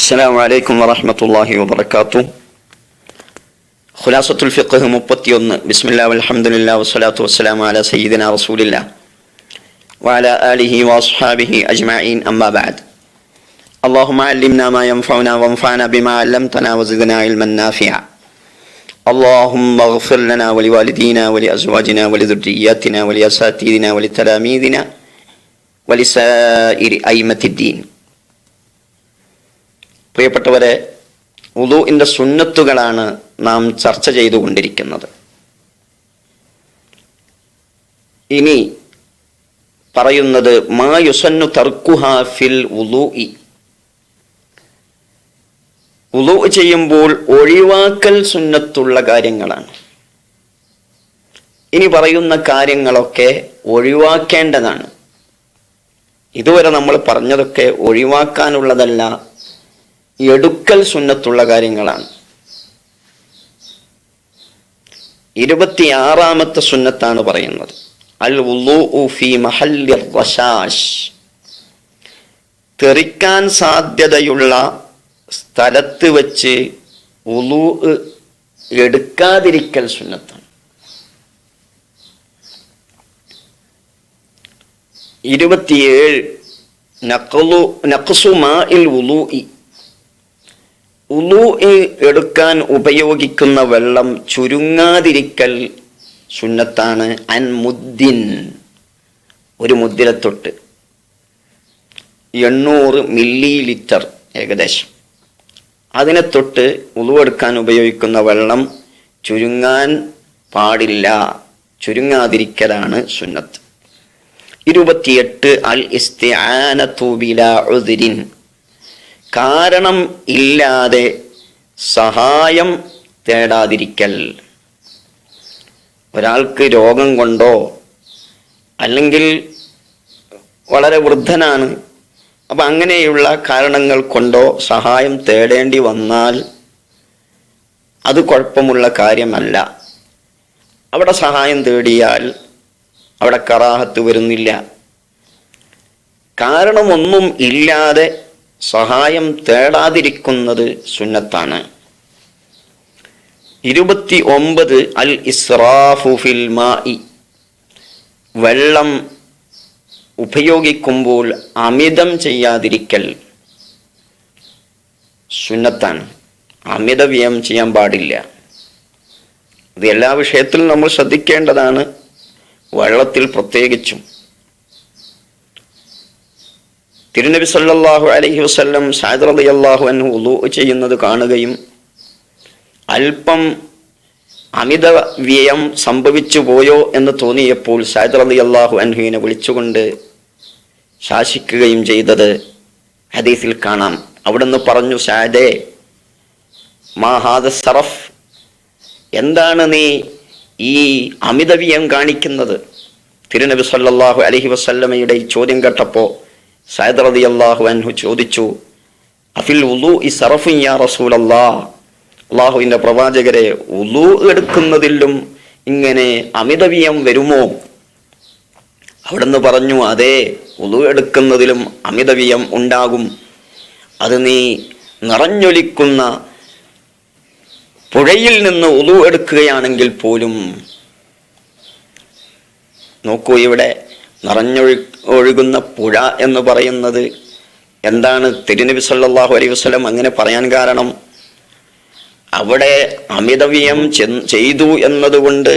السلام عليكم ورحمة الله وبركاته. خلاصة الفقه مبتيون بسم الله والحمد لله والصلاة والسلام على سيدنا رسول الله وعلى آله وأصحابه أجمعين. أما بعد اللهم علمنا ما ينفعنا وانفعنا بما علمتنا وزدنا علما نافعا. اللهم اغفر لنا ولوالدينا ولأزواجنا ولذرياتنا ولأساتذتنا ولتلاميذنا ولسائر أئمة الدين. പ്രിയപ്പെട്ടവരെ ഉദുവിന്റെ സുന്നത്തുകളാണ് നാം ചർച്ച ചെയ്തുകൊണ്ടിരിക്കുന്നത്. ഇനി പറയുന്നത് മാ യുസന്നു തർക്കുഹ ഫിൽ ഉദു ഉദു ചെയ്യുമ്പോൾ ഒഴിവാക്കൽ സുന്നത്തുള്ള കാര്യങ്ങളാണ്. ഇനി പറയുന്ന കാര്യങ്ങളൊക്കെ ഒഴിവാക്കേണ്ടതാണ്. ഇതുവരെ നമ്മൾ പറഞ്ഞതൊക്കെ ഒഴിവാക്കാനുള്ളതല്ല എടുക്കൽ സുന്നത്തുള്ള കാര്യങ്ങളാണ്. ഇരുപത്തിയാറാമത്തെ സുന്നത്താണ് പറയുന്നത്. അൽ ഫി മഹല്ലി റഷാഷ് തെറിക്കാൻ സാധ്യതയുള്ള സ്ഥലത്ത് വച്ച് ഉളൂ എടുക്കാതിരിക്കൽ സുന്നത്താണ്. ഇരുപത്തിയേഴ് നഖലു നക്സുമാ മാഇൽ ഉളൂഇ ഉളു എടുക്കാൻ ഉപയോഗിക്കുന്ന വെള്ളം ചുരുങ്ങാതിരിക്കൽ സുന്നത്താണ് അൻ മുദ്ദിൻ ഒരു മുദ്ദിലെ തൊട്ട് എണ്ണൂറ് മില്ലി ലിറ്റർ ഏകദേശം. അതിനെ തൊട്ട് ഉളുവെടുക്കാൻ ഉപയോഗിക്കുന്ന വെള്ളം ചുരുങ്ങാൻ പാടില്ല. ചുരുങ്ങാതിരിക്കലാണ് സുന്നത്ത്. ഇരുപത്തിയെട്ട് അൽ ഇസ്തിആനതു തൂബില ഉദ്രിൻ കാരണം ഇല്ലാതെ സഹായം തേടാതിരിക്കൽ. ഒരാൾക്ക് രോഗം കൊണ്ടോ അല്ലെങ്കിൽ വളരെ വൃദ്ധനാണ് അപ്പം അങ്ങനെയുള്ള കാരണങ്ങൾ കൊണ്ടോ സഹായം തേടേണ്ടി വന്നാൽ അത് കുഴപ്പമുള്ള കാര്യമല്ല. അവിടെ സഹായം തേടിയാൽ അവിടെ കറാഹത്ത് വരുന്നില്ല. കാരണമൊന്നും ഇല്ലാതെ സഹായം തേടാതിരിക്കുന്നത് സുന്നത്താണ്. ഇരുപത്തി ഒമ്പത് അൽ ഇസ്രാഫു ഫിൽ മായി വെള്ളം ഉപയോഗിക്കുമ്പോൾ അമിതം ചെയ്യാതിരിക്കൽ സുന്നത്താണ്. അമിത വ്യയം ചെയ്യാൻ പാടില്ല. ഇത് എല്ലാ വിഷയത്തിലും നമ്മൾ ശ്രദ്ധിക്കേണ്ടതാണ്. വെള്ളത്തിൽ പ്രത്യേകിച്ചും തിരുനബി സല്ലാഹു അലഹി വസ്ല്ലം സാദ് റളി അള്ളാഹു അൻഹു ഉളു ചെയ്യുന്നത് കാണുകയും അല്പം അമിത വ്യയം സംഭവിച്ചു പോയോ എന്ന് തോന്നിയപ്പോൾ സാദ് റളി അള്ളാഹു അൻഹുവിനെ വിളിച്ചുകൊണ്ട് ശാസിക്കുകയും ചെയ്തത് ഹദീസിൽ കാണാം. അവിടുന്ന് പറഞ്ഞു സാദേ മാഹാദ സറഫ് എന്താണ് നീ ഈ അമിതവ്യം കാണിക്കുന്നത്? തിരുനബി സല്ലാഹു അലഹി വസല്ലമയുടെ ഈ ചോദ്യം കേട്ടപ്പോൾ സയദ് റതി അള്ളാഹു അൻഹു ചോദിച്ചു അഫിൽ ഉലു ഇ സറഫു യാ റസൂലല്ലാ? അള്ളാഹുവിന്റെ പ്രവാചകരെ ഉലു എടുക്കുന്നതിലും ഇങ്ങനെ അമിതവ്യം വരുമോ? അവിടുന്ന് പറഞ്ഞു അതെ ഉലു എടുക്കുന്നതിലും അമിതവ്യം ഉണ്ടാകും. അത് നീ നിറഞ്ഞൊലിക്കുന്ന പുഴയിൽ നിന്ന് ഉലു എടുക്കുകയാണെങ്കിൽ പോലും നോക്കൂ ഇവിടെ നിറഞ്ഞൊഴു ഒഴുകുന്ന പുഴ എന്ന് പറയുന്നത് എന്താണ്? തിരുനബി സല്ലാഹു അലൈഹി വസ്ലം അങ്ങനെ പറയാൻ കാരണം അവിടെ അമിതവ്യം ചെയ്തു എന്നതുകൊണ്ട്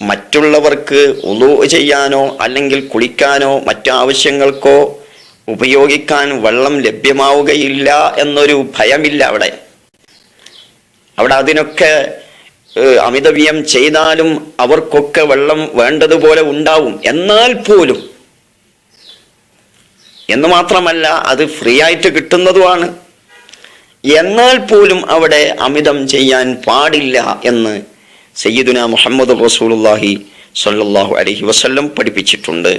മറ്റുള്ളവർക്ക് ഉളു ചെയ്യാനോ അല്ലെങ്കിൽ കുളിക്കാനോ മറ്റാവശ്യങ്ങൾക്കോ ഉപയോഗിക്കാൻ വെള്ളം ലഭ്യമാവുകയില്ല എന്നൊരു ഭയമില്ല അവിടെ. അവിടെ അതിനൊക്കെ അമിതവ്യം ചെയ്താലും അവർക്കൊക്കെ വെള്ളം വേണ്ടതുപോലെ ഉണ്ടാവും. എന്നാൽ പോലും എന്ന് മാത്രമല്ല അത് ഫ്രീ ആയിട്ട് കിട്ടുന്നതുമാണ്. എന്നാൽ പോലും അവിടെ അമിതം ചെയ്യാൻ പാടില്ല എന്ന് സയ്യിദുന മുഹമ്മദ് റസൂലുല്ലാഹി സല്ലാഹു അലഹി വസ്ല്ലം പഠിപ്പിച്ചിട്ടുണ്ട്.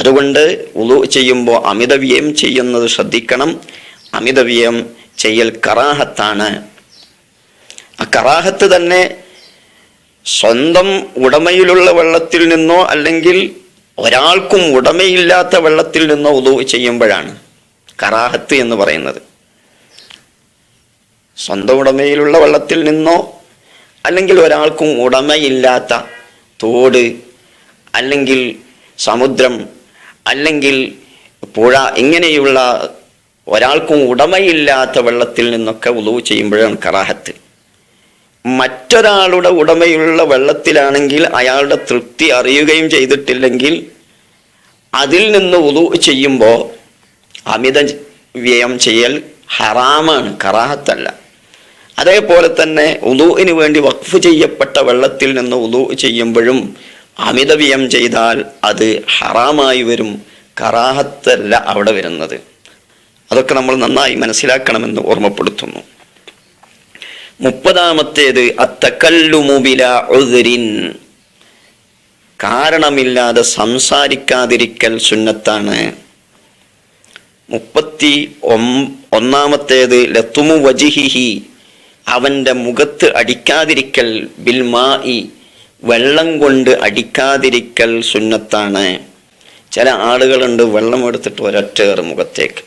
അതുകൊണ്ട് ഉളു ചെയ്യുമ്പോൾ അമിതവ്യം ചെയ്യുന്നത് ശ്രദ്ധിക്കണം. അമിതവ്യം ചെയ്യൽ കറാഹത്താണ്. ആ കറാഹത്ത് തന്നെ സ്വന്തം ഉടമയിലുള്ള വെള്ളത്തിൽ നിന്നോ അല്ലെങ്കിൽ ഒരാൾക്കും ഉടമയില്ലാത്ത വെള്ളത്തിൽ നിന്നോ ഉദവ് ചെയ്യുമ്പോഴാണ് കറാഹത്ത് എന്ന് പറയുന്നത്. സ്വന്തം ഉടമയിലുള്ള വെള്ളത്തിൽ നിന്നോ അല്ലെങ്കിൽ ഒരാൾക്കും ഉടമയില്ലാത്ത തോട് അല്ലെങ്കിൽ സമുദ്രം അല്ലെങ്കിൽ പുഴ ഇങ്ങനെയുള്ള ഒരാൾക്കും ഉടമയില്ലാത്ത വെള്ളത്തിൽ നിന്നൊക്കെ ഉദവ് ചെയ്യുമ്പോഴാണ് കറാഹത്ത്. മറ്റൊരാളുടെ ഉടമയുള്ള വെള്ളത്തിലാണെങ്കിൽ അയാളുടെ തൃപ്തി അറിയുകയും ചെയ്തിട്ടില്ലെങ്കിൽ അതിൽ നിന്ന് ഉതു ചെയ്യുമ്പോൾ അമിത വ്യയം ചെയ്യൽ ഹറാമാണ് കറാഹത്തല്ല. അതേപോലെ തന്നെ ഉദുവിന് വേണ്ടി വഖഫ് ചെയ്യപ്പെട്ട വെള്ളത്തിൽ നിന്ന് ഉദു ചെയ്യുമ്പോഴും അമിത വ്യയം ചെയ്താൽ അത് ഹറാമായി വരും കറാഹത്തല്ല അവിടെ വരുന്നത്. അതൊക്കെ നമ്മൾ നന്നായി മനസ്സിലാക്കണമെന്ന് ഓർമ്മപ്പെടുത്തുന്നു. മുപ്പതാമത്തേത് അത്തക്കല്ലുമുബില ഉദരിൻ. കാരണമില്ലാതെ സംസാരിക്കാതിരിക്കൽ സുന്നത്താണ്. മുപ്പത്തി ഒന്നാമത്തേത് ലത്തുമു വജിഹിഹി. അവന്റെ മുഖത്ത് അടിക്കാതിരിക്കൽ ബിൽമായി വെള്ളം കൊണ്ട് അടിക്കാതിരിക്കൽ സുന്നത്താണ്. ചില ആളുകളുണ്ട് വെള്ളം എടുത്തിട്ട് ഒരൊറ്റ മുഖത്തേക്ക്.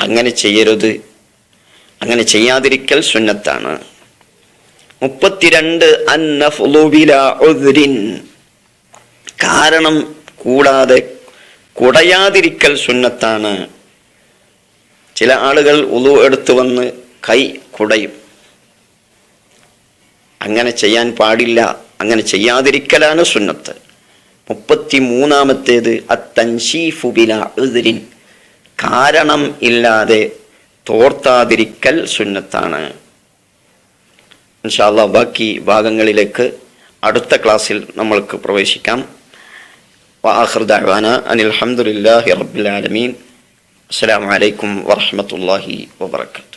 അങ്ങനെ ചെയ്യരുത്. അങ്ങനെ ചെയ്യാതിരിക്കൽ സുന്നത്താണ്. മുപ്പത്തിരണ്ട് കാരണം കൂടാതെ കുടയാതിരിക്കൽ സുന്നത്താണ്. ചില ആളുകൾ ഉളു എടുത്തു വന്ന് കൈ കുടയും. അങ്ങനെ ചെയ്യാൻ പാടില്ല അങ്ങനെ ചെയ്യാതിരിക്കലാണ് സുന്നത്ത്. മുപ്പത്തി മൂന്നാമത്തേത് അത്തൻഷീഫുബില എതിരിൻ കാരണം ഇല്ലാതെ തോർത്താതിരിക്കൽ സുന്നത്താണ്. ഇൻഷാല്ല ബാക്കി ഭാഗങ്ങളിലേക്ക് അടുത്ത ക്ലാസ്സിൽ നമ്മൾക്ക് പ്രവേശിക്കാം. വാഹൃദാന അനിൽഹമുല്ലാഹി റബ്ബിലാലമീൻ അസ്സാം വലൈക്കും വാഹമത്തല്ലാഹി വാത്ത